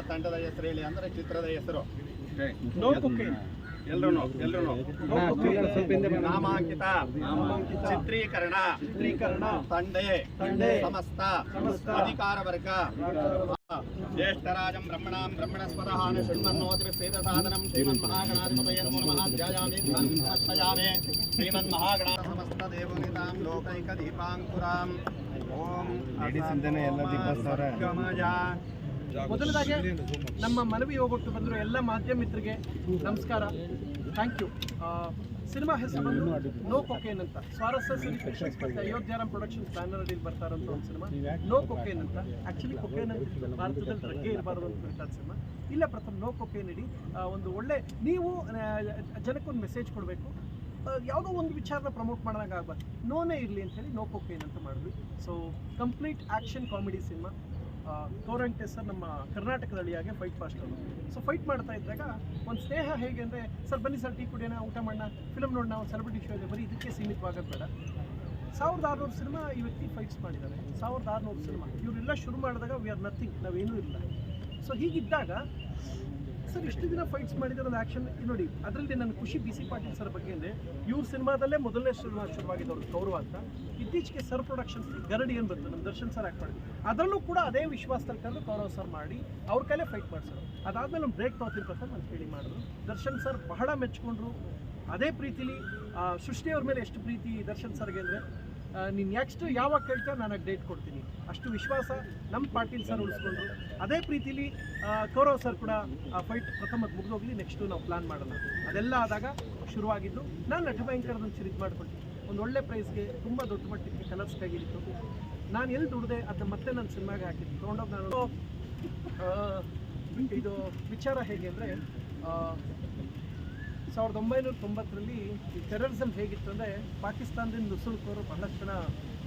ಚಿತ್ರದ ತಂಡದ ಹೆಸರು ಹೇಳಿ ಅಂದ್ರೆ ಚಿತ್ರದ ಹೆಸರು. ಎಲ್ರು ಎಲ್ರು ನಾಮಾಂಕಿತ. ಚಿತ್ರೀಕರಣ. ಚಿತ್ರೀಕರಣ. ತಂಡೆ. ತಂಡೆ. ಸಮಸ್ತ. ಸಮಸ್ತ. ಅಧಿಕಾರ ವರ್ಗ. ಜ್ಯೇಷ್ಠರಾಜಂ ಬ್ರಹ್ಮಣಾಂ ಬ್ರಹ್ಮಣಸ್ಪದಹಾನ ಶೃಣ್ವನ್ನೋತಿ ವೇದ ಸಾಧನಂ ಶ್ರೀಮನ್ ಮಹಾಗಣಾಧಿಪತಯ ನಮೋ. ನಮಃ ಧ್ಯಾಯಾಮಿ ಸಮರ್ಪಯಾಮಿ ಶ್ರೀಮನ್ ಮಹಾಗಣ ಸಮಸ್ತ ದೇವನಿತಾಂ ಲೋಕೈಕ ದೀಪಾಂಕುರಾಂ ಓಂ ಸಿಂಧನೆ ಎಲ್ಲ ದೀಪ ಸರ್ ಗಮಜ ಮೊದಲದಾಗಿ ನಮ್ಮ ಮನವಿ ಹೋಗೊಟ್ಟು ಬಂದಿರೋ ಎಲ್ಲ ಮಾಧ್ಯಮ ಮಿತ್ರರಿಗೆ ನಮಸ್ಕಾರ. ಥ್ಯಾಂಕ್ ಯು ಸಿನಿಮಾ ಹೆಸರು ನೋ ಕೊಕೇನ್ ಅಂತ. ಸ್ವಾರಸ್ಯ ಸಿನಿಫಿಕೇಶನ್ಸ್ ಮತ್ತು ಅಯೋಧ್ಯಾರಾಮ್ ಪ್ರೊಡಕ್ಷನ್ಸ್ ಬ್ಯಾನರ್ ಅಡಿಯಲ್ಲಿ ಬರ್ತಾ ಒಂದು ಸಿನಿಮಾ. ನೋ ಕೊಕೇನ್ ಅಂತ. ಆ್ಯಕ್ಚುಲಿ ಕೊಕೇನ್ ಅಂತ ಭಾರತದಲ್ಲಿ ಡ್ರಗ್ ಇರಬಾರ್ದು ಅಂತ ಹೇಳ್ತಾರೆ ಸಿನಿಮಾ. ಇಲ್ಲ ಪ್ರಥಮ ನೋ ಕೊಕೇನ್ ಇಡಿ. ಒಂದು ಒಳ್ಳೆ ನೀವು ಜನಕ್ಕೊಂದು ಮೆಸೇಜ್ ಕೊಡಬೇಕು. ಯಾವುದೋ ಒಂದು ವಿಚಾರನ ಪ್ರಮೋಟ್ ಮಾಡಿದಾಗ ಆಗ್ಬಾರ್ದು. ನೋನೇ ಇರಲಿ ಅಂತ ಹೇಳಿ ನೋ ಕೊಕೇನ್ ಅಂತ ಮಾಡಿದ್ವಿ. So complete action comedy cinema. ತೋರಂಟೆ sir ನಮ್ಮ ಕರ್ನಾಟಕದ ಅಳಿಯಾಗೆ ಫೈಟ್ ಮಾಸ್ಟರ್ ಸೊ ಫೈಟ್ ಮಾಡ್ತಾ ಇದ್ದಾಗ ಒಂದು ಸ್ನೇಹ ಹೇಗೆ ಅಂದರೆ, ಸರ್ ಬನ್ನಿ ಸರ್ ಟೀ ಕುಡಿಯೋಣ, ಊಟ ಮಾಡೋಣ ಫಿಲಮ್ ನೋಡೋಣ, ಒಂದು ಸೆಲೆಬ್ರಿಟಿ ಶೋ ಇದೆ ಬರೀ ಇದಕ್ಕೆ ಸೀಮಿತವಾಗೋದು ಬೇಡ. ಸಾವಿರದ ಆರುನೂರು ಸಿನಿಮಾ ಈ ವ್ಯಕ್ತಿ ಫೈಟ್ಸ್ ಮಾಡಿದ್ದಾರೆ. ಸಾವಿರದ ಆರುನೂರು ಸಿನಿಮಾ ಇವರೆಲ್ಲ ಶುರು ಮಾಡಿದಾಗ ವಿ ಆರ್ ನಥಿಂಗ್ ನಾವೇನೂ ಇಲ್ಲ. ಸೊ ಹೀಗಿದ್ದಾಗ ಸರ್, ಇಷ್ಟು ದಿನ ಫೈಟ್ಸ್ ಮಾಡಿದಿರೋದು ಆ್ಯಕ್ಷನ್ ನೋಡಿ, ಅದರಲ್ಲಿ ನನ್ನ ಖುಷಿ, ಬಿ ಸಿ ಪಾಟೀಲ್ ಸರ್ ಬಗ್ಗೆ ಅಂದರೆ, ಇವ್ರ ಸಿನಿಮಾದಲ್ಲೇ ಮೊದಲನೇ ಸಿನಿಮಾ ಶುರುವಾಗಿದ್ದವ್ರು ಗೌರವ ಅಂತ. ಇತ್ತೀಚೆಗೆ ಸರ್ ಪ್ರೊಡಕ್ಷನ್ಸ್ ಗರಡಿ ಏನು ಬಂತು? ನಮ್ಮ ದರ್ಶನ್ ಸರ್ ಆಕ್ಟ್ ಮಾಡಿದ್ರು. ಅದರಲ್ಲೂ ಕೂಡ ಅದೇ ವಿಶ್ವಾಸದಲ್ಲಿ ತಂದು ಗೌರವ ಸರ್ ಮಾಡಿ, ಅವ್ರ ಕೈಲೇ ಫೈಟ್ ಮಾಡಿಸೋರು ಅದಾದಮೇಲೆ ಒಂದು ಬ್ರೇಕ್ ತಗೋತೀನಿ ಅಂತ ನಾನು ಹೇಳಿ ಮಾಡಿದ್ರು. ದರ್ಶನ್ ಸರ್ ಬಹಳ ಮೆಚ್ಕೊಂಡ್ರು. ಅದೇ ಪ್ರೀತಿಲಿ ಸೃಷ್ಟಿಯವ್ರ ಮೇಲೆ ಎಷ್ಟು ಪ್ರೀತಿ ದರ್ಶನ್ ಸರ್ಗೆ ಅಂದರೆ ನೀನು ನೆಕ್ಸ್ಟ್ ಯಾವಾಗ ಕೇಳ್ತಾ ನಾನು ಡೇಟ್ ಕೊಡ್ತೀನಿ. ಅಷ್ಟು ವಿಶ್ವಾಸ ನಮ್ಮ ಪಾಟೀಲ್ ಸರ್ ಉಳಿಸ್ಕೊಂಡ್ರು. ಅದೇ ಪ್ರೀತಿಲಿ ಕೌರವ್ ಸರ್ ಕೂಡ, ಆ ಫೈಟ್ ಪ್ರಥಮದ ಮುಗಿದೋಗ್ಲಿ ನೆಕ್ಸ್ಟು ನಾವು ಪ್ಲಾನ್ ಮಾಡೋಣ. ಅದೆಲ್ಲ ಆದಾಗ ಶುರುವಾಗಿದ್ದು, ನಾನು ನಟಭಯಂಕರದನ್ನು ಚಿರಿದ್ ಮಾಡಿಕೊಟ್ಟೆ ಒಂದು ಒಳ್ಳೆ ಪ್ರೈಸ್ಗೆ ತುಂಬ ದೊಡ್ಡ ಮಟ್ಟಕ್ಕೆ ಕಲರ್ಸ್ ಕೈಗಿತ್ತು ನಾನು ಎಲ್ಲಿ ದುಡ್ದೆ ಅದನ್ನ ಮತ್ತೆ ನಾನು ಸಿನಿಮಾಗೆ ಹಾಕಿದ್ದು. ತೊಗೊಂಡೋಗಿ ನಾನು ಇದು ವಿಚಾರ ಹೇಗೆ ಅಂದರೆ ಸಾವಿರದ ಒಂಬೈನೂರ ತೊಂಬತ್ತರಲ್ಲಿ ಈ ಟೆರರಿಸಮ್ ಹೇಗಿತ್ತು ಅಂದರೆ ಪಾಕಿಸ್ತಾನದಿಂದ ನುಸುಳುಕೋರು ಬಹಳಷ್ಟು ಜನ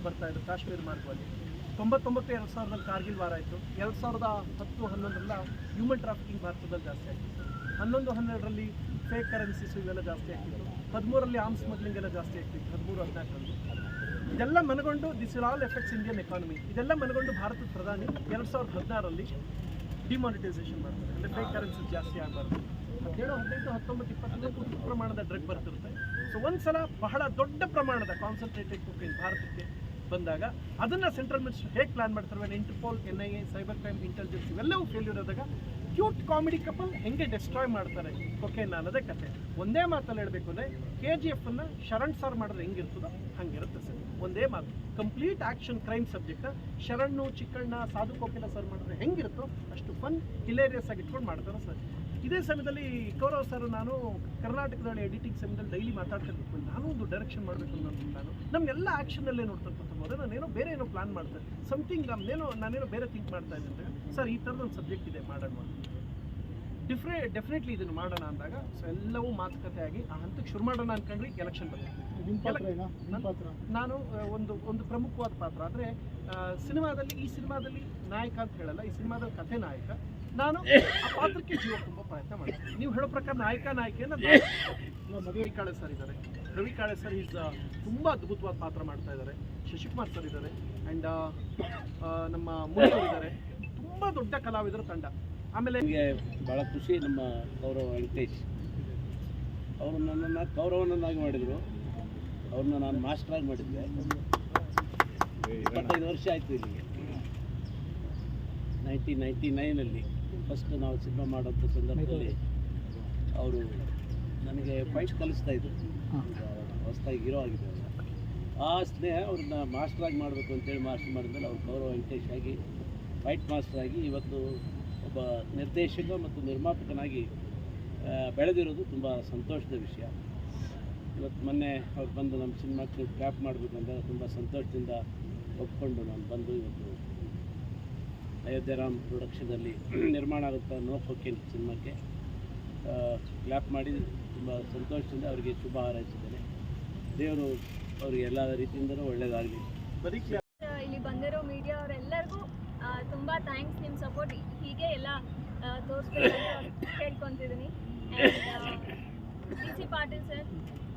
ಬರ್ತಾ ಇದ್ರು ಕಾಶ್ಮೀರ ಮಾರ್ಗವಾಗಿ ತೊಂಬತ್ತೊಂಬತ್ತು ಎರಡು ಸಾವಿರದಲ್ಲಿ ಕಾರ್ಗಿಲ್ ವಾರ ಆಯಿತು. ಎರಡು ಸಾವಿರದ ಹತ್ತು ಹನ್ನೊಂದರಲ್ಲ ಹ್ಯೂಮನ್ ಟ್ರಾಫಿಕಿಂಗ್ ಭಾರತದಲ್ಲಿ ಜಾಸ್ತಿ ಆಗಿತ್ತು ಹನ್ನೊಂದು ಹನ್ನೆರಡರಲ್ಲಿ ಫೇಕ್ ಕರೆನ್ಸೀಸು ಇವೆಲ್ಲ ಜಾಸ್ತಿ ಆಗ್ತಿತ್ತು. ಹದಿಮೂರರಲ್ಲಿ ಆಮ್ ಸ್ಮಗ್ಲಿಂಗ್ ಎಲ್ಲ ಜಾಸ್ತಿ ಆಗ್ತಿತ್ತು. ಹದಿಮೂರು, ಹದಿನಾಲ್ಕರಲ್ಲಿ. ಇದೆಲ್ಲ ಮನಗೊಂಡು this will all effects Indian economy ಇದೆಲ್ಲ ಮನಗೊಂಡು ಭಾರತದ ಪ್ರಧಾನಿ ಎರಡು ಸಾವಿರದ ಹದಿನಾರರಲ್ಲಿ ಡಿಮಾನಿಟೈಸೇಷನ್ ಮಾಡ್ತಾರೆ. ಅಂದರೆ ಫೇಕ್ ಕರೆನ್ಸಿ ಜಾಸ್ತಿ ಆಗಬಾರ್ದು. ಹದಿನೇಳು, ಹದಿನೈದು, ಹತ್ತೊಂಬತ್ತು, ಇಪ್ಪತ್ತೊಂದು ಪ್ರಮಾಣದ ಡ್ರಗ್ ಬರ್ತಿರುತ್ತೆ. ಸೊ ಒಂದು ಸಲ ಬಹಳ ದೊಡ್ಡ ಪ್ರಮಾಣದ ಕಾನ್ಸಂಟ್ರೇಟೆಡ್ ಕೊಕೇನ್ ಭಾರತಕ್ಕೆ ಬಂದಾಗ ಅದನ್ನ ಸೆಂಟ್ರಲ್ ಮಿನಿಸ್ಟರ್ ಹೇಗೆ ಪ್ಲಾನ್ ಮಾಡ್ತಾರೆ? Interpol N I A cyber crime intelligence ಇವೆಲ್ಲವೂ ಫೇಲ್ಯೂರ್ ಆದಾಗ ಕ್ಯೂಟ್ ಕಾಮಿಡಿ ಕಪಲ್ ಹೆಂಗೆ ಡೆಸ್ಟ್ರಾಯ್ ಮಾಡ್ತಾರೆ? ಓಕೆ ಅನ್ನೋದೇ ಕತೆ. ಒಂದೇ ಮಾತಲ್ಲಿ ಹೇಳಬೇಕು ಅಂದರೆ ಕೆ ಜಿ ಎಫ್ ಅನ್ನ ಶರಣ್ ಸರ್ ಮಾಡಿದ್ರೆ ಹೆಂಗಿರ್ತದೋ ಹಂಗಿರುತ್ತೆ ಸರ್ ಒಂದೇ ಮಾತು. ಕಂಪ್ಲೀಟ್ ಆಕ್ಷನ್ ಕ್ರೈಮ್ ಸಬ್ಜೆಕ್ಟ್ ಶರಣು, ಚಿಕ್ಕಣ್ಣ ಸಾಧು ಕೋಕಿಲ ಸರ್ ಮಾಡಿದ್ರೆ ಹೆಂಗಿರುತ್ತೋ ಅಷ್ಟು ಫನ್ ಹಿಲೇರಿಯಸ್ ಆಗಿ ಇಟ್ಕೊಂಡು ಮಾಡ್ತಾರೆ ಸರ್ ಇದೇ ಸಮಯದಲ್ಲಿ ಕೌರವ್ ಸರ್ ನಾನು ಕರ್ನಾಟಕದಲ್ಲಿ ಎಡಿಟಿಂಗ್ ಸಮಯದಲ್ಲಿ ಡೈಲಿ ಮಾತಾಡ್ಕೊಂಡು ನಾನು ಒಂದು ಡೈರೆಕ್ಷನ್ ಮಾಡಬೇಕು ಅನ್ನೋದು ನಾನು ನಮ್ಮೆಲ್ಲ ಆ್ಯಕ್ಷನಲ್ಲೇ ನೋಡ್ತಕ್ಕಂಥ ಮೊದಲು ನಾನೇನೋ ಬೇರೆ ಏನೋ ಪ್ಲಾನ್ ಮಾಡ್ತೇನೆ ಸಮಥಿಂಗ್ ನಾನೇನೋ ನಾನೇನೋ ಬೇರೆ ಥಿಂಕ್ ಮಾಡ್ತಾ ಇದ್ದೆ ಸರ್ ಈ ಥರದ ಒಂದು ಸಬ್ಜೆಕ್ಟ್ ಇದೆ ಮಾಡೋಣ ಡಿಫ್ರೆ ಡೆಫಿನೆಟ್ಲಿ ಇದನ್ನು ಮಾಡೋಣ ಅಂದಾಗ ಸೊ ಎಲ್ಲವೂ ಮಾತುಕತೆ ಆಗಿ ಆ ಹಂತಕ್ಕೆ ಶುರು ಮಾಡೋಣ ಅನ್ಕೊಂಡ್ರಿ ಎಲೆಕ್ಷನ್ ಬಂತು ನಾನು ಒಂದು ಒಂದು ಪ್ರಮುಖವಾದ ಪಾತ್ರ. ಅಂದರೆ ಸಿನಿಮಾದಲ್ಲಿ ಈ ಸಿನಿಮಾದಲ್ಲಿ ನಾಯಕ ಅಂತ ಹೇಳಲ್ಲ ಈ ಸಿನಿಮಾದಲ್ಲಿ ಕಥೆ ನಾಯಕ. ನಾನು ಆ ಪಾತ್ರಕ್ಕೆ ಜೀವ ತುಂಬ ಪ್ರಯತ್ನ ಮಾಡ್ತೀನಿ. ನೀವು ಹೇಳೋ ಪ್ರಕಾರ ನಾಯಕ ನಾಯಕಿಯನ್ನು ರವಿ ಕಾಳೆ ಸರ್ ಇದ್ದಾರೆ. ರವಿ ಕಾಳೆ ಸರ್ ಈಸ್ ತುಂಬ ಅದ್ಭುತವಾದ ಪಾತ್ರ ಮಾಡ್ತಾ ಇದ್ದಾರೆ. ಶಶಿಕುಮಾರ್ ಸರ್ ಇದ್ದಾರೆ. ಆ್ಯಂಡ್ ನಮ್ಮ ಮುನಿಯವರು ಇದ್ದಾರೆ. ತುಂಬ ದೊಡ್ಡ ಕಲಾವಿದರ ತಂಡ. ಆಮೇಲೆ ನನಗೆ ಭಾಳ ಖುಷಿ ನಮ್ಮ ಗೌರವ ವೆಂಕಟೇಶ್. ಅವರು ನನ್ನನ್ನು ಗೌರವನನ್ನಾಗಿ ಮಾಡಿದರು. ಅವ್ರನ್ನ ನಾನು ಮಾಸ್ಟರಾಗಿ ಮಾಡಿದ್ದೆ. ಇಪ್ಪತ್ತೈದು ವರ್ಷ ಆಯಿತು ಇಲ್ಲಿಗೆ. ನೈನ್ಟೀನ್ ನೈಂಟಿ ನೈನಲ್ಲಿ ಫಸ್ಟ್ ನಾವು ಸಿನಿಮಾ ಮಾಡೋಂಥ ಸಂದರ್ಭದಲ್ಲಿ ಅವರು ನನಗೆ ಫೈಟ್ ಕಲಿಸ್ತಾ ಇದ್ರು. ಹೊಸದಾಗಿ ಹೀರೋ ಆಗಿದೆ. ಆ ಸ್ನೇಹ ಅವ್ರನ್ನ ಮಾಸ್ಟರಾಗಿ ಮಾಡಬೇಕು ಅಂತೇಳಿ ಮಾಸ್ಟರ್ ಮಾಡಿದ್ಮೇಲೆ ಅವ್ರು ಗೌರವ ವೆಂಕಟೇಶ್ ಆಗಿ ಫೈಟ್ ಮಾಸ್ಟರ್ ಆಗಿ ಇವತ್ತು ಒಬ್ಬ ನಿರ್ದೇಶಕ ಮತ್ತು ನಿರ್ಮಾಪಕನಾಗಿ ಬೆಳೆದಿರೋದು ತುಂಬ ಸಂತೋಷದ ವಿಷಯ. ಇವತ್ತು ಮೊನ್ನೆ ಅವ್ರು ಬಂದು ನಮ್ಮ ಸಿನಿಮಾಕ್ಕೆ ಕ್ಯಾಪ್ ಮಾಡಬೇಕು ಅಂತ ತುಂಬ ಸಂತೋಷದಿಂದ ಒಪ್ಕೊಂಡು ನಾನು ಬಂದು ಇವತ್ತು ಅಯೋಧ್ಯರಾಮ್ ಪ್ರೊಡಕ್ಷನಲ್ಲಿ ನಿರ್ಮಾಣ ಆಗುತ್ತಾ ನೋ ಫೋಕಿನ್ ಸಿನಿಮಾಕ್ಕೆ ಕ್ಲ್ಯಾಪ್ ಮಾಡಿ ತುಂಬ ಸಂತೋಷದಿಂದ ಅವರಿಗೆ ಶುಭ ಹಾರೈಸಿದ್ದೇನೆ. ದೇವರು ಅವ್ರಿಗೆ ಎಲ್ಲ ರೀತಿಯಿಂದಲೂ ಒಳ್ಳೆಯದಾಗಲಿ. ಇಲ್ಲಿ ಬಂದಿರೋ ಮೀಡಿಯಾ ಅವರೆಲ್ಲರಿಗೂ ತುಂಬ ಥ್ಯಾಂಕ್ಸ್ ನಿಮ್ಮ ಸಪೋರ್ಟ್ ಹೀಗೆ ಎಲ್ಲ ತೋರಿಸ್ಬೇಕು ಅಂತ ಕೇಳ್ಕೊತಿದ್ದೀನಿ ಡಿ ಸಿ ಪಾಟೀಲ್ ಸರ್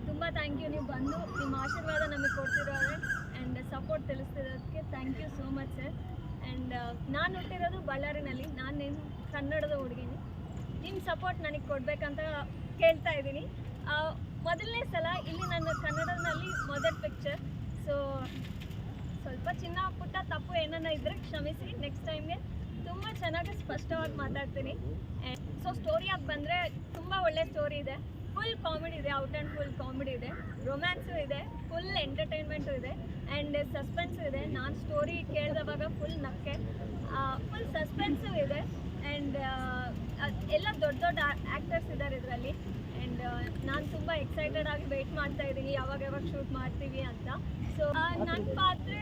ತುಂಬ ಥ್ಯಾಂಕ್ ಯು ನೀವು ಬಂದು ನಿಮ್ಮ ಆಶೀರ್ವಾದ ನಮಗೆ ಕೊಡ್ತಿರೋರೆ. And support ತಿಳಿಸ್ತಿರೋದಕ್ಕೆ thank you so much sir and ನಾನು ಹುಟ್ಟಿರೋದು ಬಳ್ಳಾರಿನಲ್ಲಿ. ನಾನು ನಿಮ್ಮ ಕನ್ನಡದ ಹುಡುಗಿನಿ. ನಿಮ್ಮ ಸಪೋರ್ಟ್ ನನಗೆ ಕೊಡಬೇಕಂತ ಕೇಳ್ತಾ ಇದ್ದೀನಿ. ಮೊದಲನೇ ಸಲ ಇಲ್ಲಿ ನನ್ನ ಕನ್ನಡದಲ್ಲಿ ಮೊದಲ ಪಿಕ್ಚರ್ ಸೊ ಸ್ವಲ್ಪ ಚಿನ್ನ ಪುಟ್ಟ ತಪ್ಪು ಏನನ್ನ ಇದ್ರೆ ಕ್ಷಮಿಸಿ. ನೆಕ್ಸ್ಟ್ ಟೈಮ್ಗೆ ತುಂಬ ಚೆನ್ನಾಗಿ ಸ್ಪಷ್ಟವಾಗಿ ಮಾತಾಡ್ತೀನಿ. ಸೊ ಸ್ಟೋರಿಯಾಗಿ ಬಂದರೆ ತುಂಬ ಒಳ್ಳೆ ಸ್ಟೋರಿ ಇದೆ. ಫುಲ್ ಕಾಮಿಡಿ ಇದೆ ಔಟ್ ಆ್ಯಂಡ್ ಫುಲ್ ಕಾಮಿಡಿ ಇದೆ. ರೊಮ್ಯಾನ್ಸು ಇದೆ ಫುಲ್ ಎಂಟರ್ಟೈನ್ಮೆಂಟು ಇದೆ ಆ್ಯಂಡ್ ಸಸ್ಪೆನ್ಸು ಇದೆ. ನಾನು ಸ್ಟೋರಿ ಕೇಳಿದವಾಗ ಫುಲ್ ನಕ್ಕೆ. ಫುಲ್ ಸಸ್ಪೆನ್ಸು ಇದೆ ಆ್ಯಂಡ್ ಎಲ್ಲ ದೊಡ್ಡ ದೊಡ್ಡ ಆ್ಯಕ್ಟರ್ಸ್ ಇದ್ದಾರೆ ಇದರಲ್ಲಿ. ಆ್ಯಂಡ್ ನಾನು ತುಂಬ ಎಕ್ಸೈಟೆಡ್ ಆಗಿ ವೆಯ್ಟ್ ಮಾಡ್ತಾ ಇದ್ದೀನಿ, ಯಾವಾಗ ಯಾವಾಗ ಶೂಟ್ ಮಾಡ್ತೀವಿ ಅಂತ. ಸೊ ನನ್ನ ಪಾತ್ರ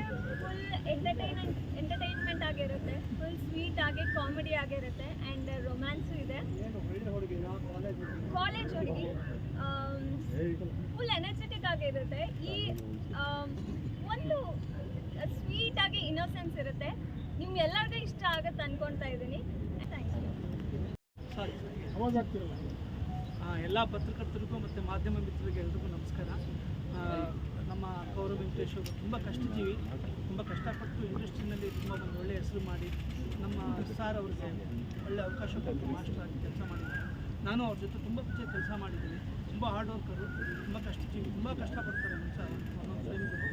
ಫುಲ್ ಎಂಟರ್ಟೈನ್ಮೆಂಟ್ ಎಂಟರ್ಟೈನ್ಮೆಂಟ್ ಆಗಿರುತ್ತೆ ಫುಲ್ ಸ್ವೀಟ್ ಆಗಿ ಕಾಮಿಡಿ ಆಗಿರುತ್ತೆ ಆ್ಯಂಡ್ ರೊಮ್ಯಾನ್ಸು ಇದೆ. ಕಾಲೇಜ್ ಹುಡುಗಿ ಫುಲ್ ಎನರ್ಜೆಟಿಕ್ ಆಗಿರುತ್ತೆ ಈ ಒಂದು ಸ್ವೀಟ್ ಆಗಿ ಇನ್ನೋಸೆನ್ಸ್ ಇರುತ್ತೆ. ನಿಮ್ಗೆ ಎಲ್ಲರಿಗೂ ಇಷ್ಟ ಆಗುತ್ತೆ ಅನ್ಕೊಳ್ತಾ ಇದ್ದೀನಿ. ಎಲ್ಲ ಪತ್ರಕರ್ತರಿಗೂ ಮತ್ತು ಮಾಧ್ಯಮ ಮಿತ್ರರಿಗೆ ಎಲ್ರಿಗೂ ನಮಸ್ಕಾರ. ನಮ್ಮ ಗೌರವ ವೆಂಕಟೇಶ್ ಅವರು ತುಂಬ ಕಷ್ಟಜೀವಿ. ತುಂಬ ಕಷ್ಟಪಟ್ಟು ಇಂಡಸ್ಟ್ರಿನಲ್ಲಿ ತುಂಬ ಒಂದು ಒಳ್ಳೆಯ ಹೆಸರು ಮಾಡಿ ನಮ್ಮ ಸಾರ್ ಅವ್ರಿಗೆ ಒಳ್ಳೆ ಅವಕಾಶ ಕೊಟ್ಟು ಮಾಸ್ಟರ್ ಆಗಿ ಕೆಲಸ ಮಾಡಿದ್ದಾರೆ. ನಾನು ಅವ್ರ ಜೊತೆ ತುಂಬ ಖುಷಿಯಾಗಿ ಕೆಲಸ ಮಾಡಿದ್ದೀನಿ. ತುಂಬ ಹಾರ್ಡ್ ವರ್ಕರು ತುಂಬ ಕಷ್ಟ, ತುಂಬ ಕಷ್ಟಪಡ್ತಾರೆ ಮನುಷ್ಯ ಫ್ರೇಮ್ಗಳು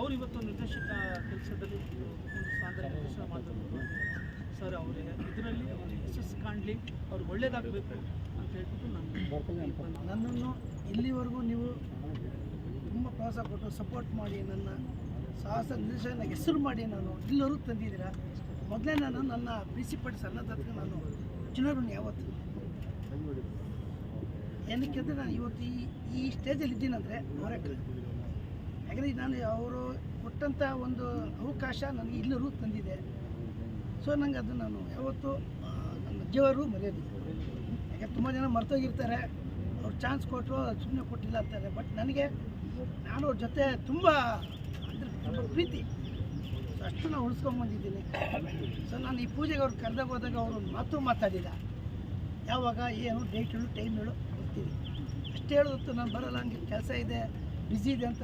ಅವ್ರು ಇವತ್ತು ನಿರ್ದೇಶಕ ಕೆಲಸದಲ್ಲಿ ಒಂದು ಸಾಧನೆ ನಿರ್ದೇಶನ ಮಾಡಬೇಕು ಸರ್ ಅವರ ಇದರಲ್ಲಿ ಅವ್ರಿಗೆ ಯಶಸ್ಸು ಕಾಣಲಿ, ಅವ್ರಿಗೆ ಒಳ್ಳೇದಾಗಬೇಕು ಅಂತ ಹೇಳ್ಬಿಟ್ಟು ನಾನು ನನ್ನನ್ನು ಇಲ್ಲಿವರೆಗೂ ನೀವು ತುಂಬ ಪ್ರೋತ್ಸಾಹ ಕೊಟ್ಟು ಸಪೋರ್ಟ್ ಮಾಡಿ, ನನ್ನ ಸಾಹಸ ನಿರ್ದೇಶನ ಹೆಸರು ಮಾಡಿ ನಾನು ಇಲ್ಲರೂ ತಂದಿದ್ದೀರಾ? ಮೊದಲೇ ನಾನು ನನ್ನ ಬಿ ಸಿ ಪಡಿ ಸನ್ನದ್ಧತೆಗೆ ನಾನು ಚುನಾವಣೆ ಯಾವತ್ತು ಏನಕ್ಕೆ ಅಂದರೆ ನಾನು ಇವತ್ತು ಈ ಈ ಸ್ಟೇಜಲ್ಲಿ ಇದ್ದೀನಂದರೆ ಅವರೇ ಯಾಕಂದರೆ ನಾನು ಅವರು ಕೊಟ್ಟಂಥ ಒಂದು ಅವಕಾಶ ನನಗೆ ಇಲ್ಲರೂ ತಂದಿದೆ. ಸೊ ನಂಗೆ ಅದು ನಾನು ಯಾವತ್ತೂ ನನ್ನ ಜೀವರು ಮರೆಯೋದಿಲ್ಲ ಯಾಕೆ ತುಂಬ ಜನ ಮರ್ತೋಗಿರ್ತಾರೆ. ಅವ್ರು ಚಾನ್ಸ್ ಕೊಟ್ಟರು ಸುಮ್ಮನೆ ಕೊಟ್ಟಿಲ್ಲ ಅಂತಾರೆ. ಬಟ್ ನನಗೆ, ನಾನು ಅವ್ರ ಜೊತೆ ತುಂಬ, ಅಂದರೆ ತುಂಬ ಪ್ರೀತಿ. ಸೊ ಅಷ್ಟು ನಾನು ಉಳಿಸ್ಕೊಂಬಂದಿದ್ದೀನಿ ಸೊ ನಾನು ಈ ಪೂಜೆಗೆ ಅವ್ರು ಕರೆದಾಗ ಹೋದಾಗ ಅವರು ಮಾತು ಮಾತಾಡಿಲ್ಲ ಯಾವಾಗ, ಏನು ಡೇಟ್ ಹೇಳು ಟೈಮ್ ಹೇಳು. ಬರ್ತೀನಿ ಹೇಳಿದ್ರು ನಾನು ಬರಲ್ಲ ನನಗೆ ಕೆಲಸ ಇದೆ ಬ್ಯುಸಿ ಇದೆ ಅಂತ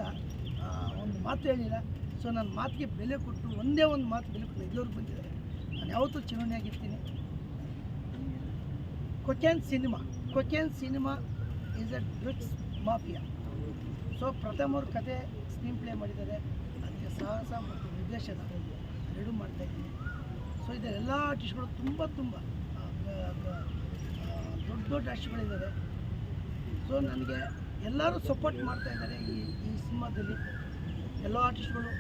ಒಂದು ಮಾತು ಹೇಳಿಲ್ಲ. ಸೊ ನನ್ನ ಮಾತಿಗೆ ಬೆಲೆ ಕೊಟ್ಟು ಒಂದೇ ಒಂದು ಮಾತು ಬೆಲೆ ಕೊಟ್ಟು ಇಲ್ಲಿವರೆಗೆ ಬಂದಿದ್ದಾರೆ. ನಾನು ಯಾವತ್ತೂ ಚಿರುಣಿಯಾಗಿರ್ತೀನಿ cocaine cinema. Cocaine cinema is a drugs mafia so Pratham ಅವ್ರ ಕತೆ ಸ್ಕ್ರೀನ್ ಪ್ಲೇ ಮಾಡಿದ್ದಾರೆ. ಅದಕ್ಕೆ ಸಾಹಸ ಮತ್ತು ನಿರ್ದೇಶನ ಎರಡೂ ಮಾಡ್ತಾ ಇದ್ದೀನಿ. ಸೊ ಇದರ ಎಲ್ಲ ಆರ್ಟಿಸ್ಟ್ಗಳು ತುಂಬ ತುಂಬ ದೊಡ್ಡ ದೊಡ್ಡ ಆರ್ಟಿಸ್ಟ್ಗಳಿದ್ದಾರೆ ಸೊ ನನಗೆ ಎಲ್ಲರೂ ಸಪೋರ್ಟ್ ಮಾಡ್ತಾ ಇದ್ದಾರೆ ಈ ಈ ಸಿನಿಮಾದಲ್ಲಿ. ಎಲ್ಲ ಆರ್ಟಿಸ್ಟ್ಗಳು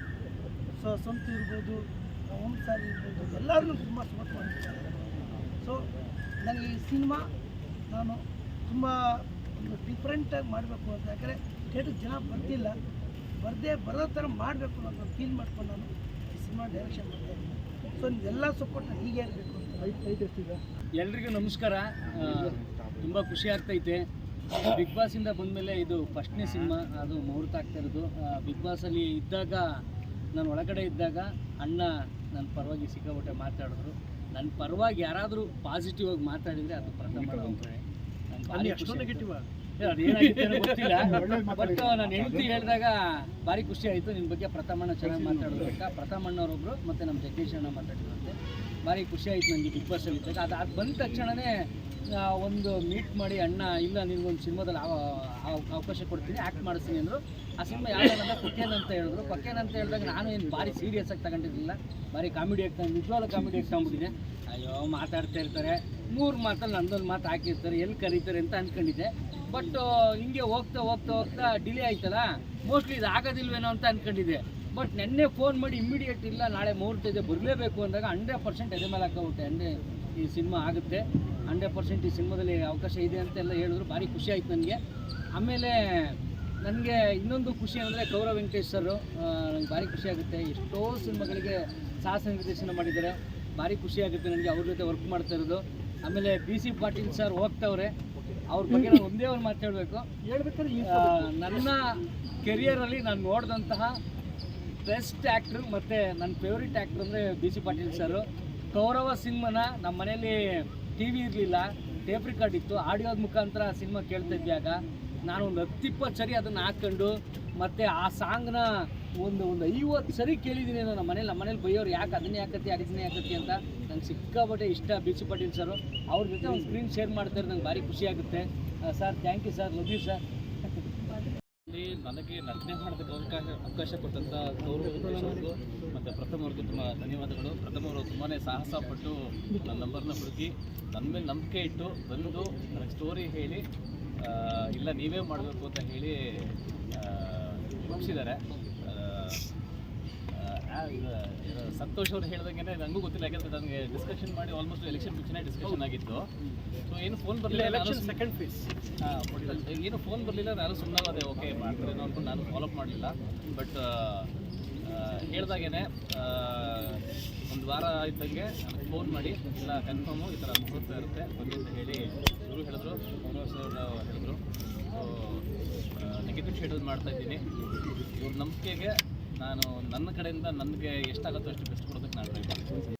ಸೊ ಸ್ವಂತ ಇರ್ಬೋದು ಓಂ ಸರ್ ಇರ್ಬೋದು ಎಲ್ಲರೂ ತುಂಬ ಸಪೋರ್ಟ್ ಮಾಡ್ತಿದ್ದಾರೆ. ಸೊ ನನಗೆ ಈ ಸಿನಿಮಾ ನಾನು ತುಂಬ ಒಂದು ಡಿಫ್ರೆಂಟಾಗಿ ಮಾಡಬೇಕು ಅಂತ. ಯಾಕಂದರೆ ಥಿಯೇಟ್ರಿಗೆ ಜನ ಬರ್ತಿಲ್ಲ. ಬರದೇ ಬರೋ ಥರ ಮಾಡಬೇಕು ಅನ್ನೋದು ಫೀಲ್ ಮಾಡ್ಕೊಂಡು ನಾನು ಈ ಸಿನಿಮಾ ಡೈರೆಕ್ಷನ್ ಮಾಡ್ತಾ ಇದ್ದೀನಿ. ಸೊ ಎಲ್ಲ ಸಪೋರ್ಟ್ ನಾನು ಹೀಗೆ ಇರಬೇಕು ಅಂತ. ಎಲ್ರಿಗೂ ನಮಸ್ಕಾರ. ತುಂಬ ಖುಷಿ ಆಗ್ತೈತೆ. ಬಿಗ್ ಬಾಸ್ ಇಂದ ಬಂದ್ಮೇಲೆ ಇದು ಫಸ್ಟ್ನೇ ಸಿನಿಮಾ ಅದು ಮುಹೂರ್ತ ಆಗ್ತಾ ಇರೋದು. ಬಿಗ್ ಬಾಸ್ ಅಲ್ಲಿ ಇದ್ದಾಗ ನಾನು ಒಳಗಡೆ ಇದ್ದಾಗ ಅಣ್ಣ ನನ್ನ ಪರವಾಗಿ ಸಿಕ್ಕಾಪಟ್ಟೆ ಮಾತಾಡಿದ್ರು. ನನ್ನ ಪರವಾಗಿ ಯಾರಾದರೂ ಪಾಸಿಟಿವ್ ಆಗಿ ಮಾತಾಡಿದ್ರೆ ಅದು ಪ್ರಥಮ ಗೊತ್ತಿಲ್ಲ. ಬಟ್ ನಾನು ಹೆಂಡತಿ ಹೇಳಿದಾಗ ಭಾರಿ ಖುಷಿ ಆಯಿತು. ನಿನ್ನ ಬಗ್ಗೆ ಪ್ರಥಮಣ್ಣ ಚೆನ್ನಾಗಿ ಮಾತಾಡಿದ್ರು ಅಂತ ಪ್ರಥಮಣ್ಣವರೊಬ್ಬರು ಮತ್ತು ನಮ್ಮ ಜಗದೀಶ್ ಅಣ್ಣ ಮಾತಾಡಿದ್ರಂತೆ ಭಾರಿ ಖುಷಿ ಆಯಿತು ನನಗೆ ಬಿಗ್ ಬಾಸಲ್ಲಿ ಇದ್ದಾಗ. ಅದು ಅದು ಬಂದ ತಕ್ಷಣವೇ ಒಂದು ಮೀಟ್ ಮಾಡಿ ಅಣ್ಣ, ಇಲ್ಲ ನಿನ್ಗೊಂದು ಸಿನಿಮಾದಲ್ಲಿ ಅವಕಾಶ ಕೊಡ್ತೀನಿ ಆ್ಯಕ್ಟ್ ಮಾಡಿಸ್ತೀನಿ ಅಂದರು. ಆ ಸಿನಿಮಾ ಅಂತ ಕೊಕ್ಕೇನ್ ಅಂತ ಹೇಳಿದ್ರು. ಕೊಕ್ಕೇನ್ ಅಂತ ಹೇಳಿದಾಗ ನಾನು ಏನು ಭಾರಿ ಸೀರಿಯಸ್ ಆಗಿ ತಗೊಂಡಿರಲಿಲ್ಲ. ಭಾರಿ ಕಾಮಿಡಿ ಆಗ್ತಾ ನಿಜವಾಗ್ಲೂ ಕಾಮಿಡಿ ಆಗಿ ಅಯ್ಯೋ, ಮಾತಾಡ್ತಾ ಇರ್ತಾರೆ. ಮೂರು ಮಾತಲ್ಲಿ ನಂದೊಂದು ಮಾತು ಹಾಕಿರ್ತಾರೆ. ಎಲ್ಲಿ ಕರೀತಾರೆ ಅಂತ ಅಂದ್ಕೊಂಡಿದ್ದೆ ಬಟ್ ಹಿಂಗೆ ಹೋಗ್ತಾ ಹೋಗ್ತಾ ಹೋಗ್ತಾ ಡಿಲೇ ಆಯ್ತಲ್ಲ? ಮೋಸ್ಟ್ಲಿ ಇದು ಆಗೋದಿಲ್ವೇನೋ ಅಂತ ಅಂದ್ಕೊಂಡಿದ್ದೆ ಬಟ್ ನೆನ್ನೆ ಫೋನ್ ಮಾಡಿ ಇಮ್ಮಿಡಿಯೇಟ್ ಇಲ್ಲ, ನಾಳೆ ಮುಹೂರ್ತ ಇದೆ, ಬರಲೇಬೇಕು ಅಂದಾಗ ಹಂಡ್ರೆಡ್ ಪರ್ಸೆಂಟ್ ಎದೆ ಮೇಲೆ ಹಾಕೋಬಿಟ್ಟೆ ಅಂದರೆ ಈ ಸಿನಿಮಾ ಆಗುತ್ತೆ. ಹಂಡ್ರೆಡ್ ಪರ್ಸೆಂಟ್ ಈ ಸಿನಿಮಾದಲ್ಲಿ ಅವಕಾಶ ಇದೆ ಅಂತೆಲ್ಲ ಹೇಳಿದ್ರು. ಭಾರಿ ಖುಷಿ ಆಯ್ತು ನನಗೆ. ಆಮೇಲೆ ನನಗೆ ಇನ್ನೊಂದು ಖುಷಿ ಅಂದರೆ ಗೌರವ್ ವೆಂಕಟೇಶ್ ಸರ್ ನನಗೆ ಭಾರಿ ಖುಷಿ ಆಗುತ್ತೆ. ಎಷ್ಟೋ ಸಿನಿಮಾಗಳಿಗೆ ಸಾಹಸ ನಿರ್ದೇಶನ ಮಾಡಿದ್ದಾರೆ. ಭಾರಿ ಖುಷಿ ಆಗುತ್ತೆ ನನಗೆ ಅವ್ರ ಜೊತೆ ವರ್ಕ್ ಮಾಡ್ತಾ ಇರೋದು. ಆಮೇಲೆ ಬಿ ಸಿ ಪಾಟೀಲ್ ಸರ್ ಹೋಗ್ತವ್ರೆ. ಅವ್ರ ಬಗ್ಗೆ ನಾನು ಒಂದೇ ಒಂದು ಮಾತಾಡಬೇಕು ಹೇಳಬೇಕು. ಹೇಳ್ಬೇಕಾದ್ರೆ ನನ್ನ ಕೆರಿಯರಲ್ಲಿ ನಾನು ನೋಡಿದಂತಹ ಬೆಸ್ಟ್ ಆ್ಯಕ್ಟ್ರು ಮತ್ತು ನನ್ನ ಫೇವ್ರೆಟ್ ಆ್ಯಕ್ಟ್ರ್ ಅಂದರೆ B C Patil sir Kaurava ಸಿನಿಮಾನ ನಮ್ಮ ಮನೇಲಿ ಟಿ ವಿ ಇರಲಿಲ್ಲ ಟೇಪ್ ರೆಕಾರ್ಡ್ ಇತ್ತು. ಆಡಿಯೋದ ಮುಖಾಂತರ ಸಿನಿಮಾ ಕೇಳ್ತಾ ಇದ್ದಾಗ ನಾನು ಒಂದು ಹತ್ತಿಪ್ಪತ್ತು ಸರಿ ಅದನ್ನು ಹಾಕ್ಕೊಂಡು, ಮತ್ತು ಆ ಸಾಂಗ್ನ ಒಂದು ಒಂದು ಐವತ್ತು ಸರಿ ಕೇಳಿದ್ದೀನಿ ನಮ್ಮ ಮನೇಲಿ. ನಮ್ಮ ಮನೇಲಿ ಬೈಯೋರು ಯಾಕೆ ಅದನ್ನೇ ಯಾಕತ್ತಿ ಅದನ್ನೇ ಯಾಕತ್ತಿ ಅಂತ ನಂಗೆ ಸಿಕ್ಕಾಪಟ್ಟೆ ಇಷ್ಟ ಬಿ ಸರ್ ಅವ್ರ ಜೊತೆ ಒಂದು ಸ್ಕ್ರೀನ್ ಶೇರ್ ಮಾಡ್ತಾರೆ, ನಂಗೆ ಭಾರಿ ಖುಷಿ ಆಗುತ್ತೆ. Sir thank you sir love you sir ನನಗೆ ನಟನೆ ಮಾಡೋದಕ್ಕೆ ಅವಕಾಶ ಅವಕಾಶ ಕೊಟ್ಟಂಥ ಗೌರವ ಮತ್ತು ಪ್ರಥಮ ಅವ್ರಿಗೆ ತುಂಬ ಧನ್ಯವಾದಗಳು. ಪ್ರಥಮ ಅವರು ತುಂಬಾ ಸಾಹಸ ಪಟ್ಟು ನನ್ನ ನಂಬರ್ನ ಹುಡುಕಿ ನನ್ನ ಮೇಲೆ ನಂಬಿಕೆ ಇಟ್ಟು ಬಂದು ನನಗೆ ಸ್ಟೋರಿ ಹೇಳಿ ಇಲ್ಲ ನೀವೇ ಮಾಡಬೇಕು ಅಂತ ಹೇಳಿ ಮುಗಿಸಿದ್ದಾರೆ ಸಂತೋಷ್ ಅವ್ರು ಹೇಳ್ದಂಗೆ ನನಗೂ ಗೊತ್ತಿಲ್ಲ ಯಾಕಂದರೆ ನನಗೆ ಡಿಸ್ಕಷನ್ ಮಾಡಿ ಆಲ್ಮೋಸ್ಟ್ ಎಲೆಕ್ಷನ್ ಮುಂಚೆನೇ ಡಿಸ್ಕಷನ್ ಆಗಿತ್ತು. ಸೊ ಏನು ಫೋನ್ ಬರಲಿಲ್ಲ ಎಲೆಕ್ಷನ್ ಸೆಕೆಂಡ್ ಫೀಸ್ ಏನು ಫೋನ್ ಬರಲಿಲ್ಲ ನಾನು ಸುಮ್ಮನೆ ಅದೇ ಓಕೆ ಮಾಡ್ತಾರೆ ಅನ್ಕೊಂಡು ನಾನು ಫಾಲೋಅಪ್ ಮಾಡಲಿಲ್ಲ. ಬಟ್ ಹೇಳ್ದಾಗೇನೆ ಒಂದು ವಾರ ಇದ್ದಂಗೆ ಫೋನ್ ಮಾಡಿ, ಎಲ್ಲ ಕನ್ಫರ್ಮು ಈ ಥರ ಮುಹೂರ್ತ ಇರುತ್ತೆ ಬನ್ನಿ ಅಂತ ಹೇಳಿ ಇವರು ಹೇಳಿದ್ರು ಅವರು ಹೇಳಿದ್ರು. ನೆಗೆಟಿವ್ ಶೆಡ್ಯೂಲ್ ಮಾಡ್ತಾ ಇದ್ದೀನಿ. ಇವ್ರ ನಂಬಿಕೆಗೆ ನಾನು ನನ್ನ ಕಡೆಯಿಂದ ನನಗೆ ಎಷ್ಟಾಗುತ್ತೋ ಅಷ್ಟು ಬೆಸ್ಟ್ ಕೊಡೋದಕ್ಕೆ ನಾನು ಟ್ರೈ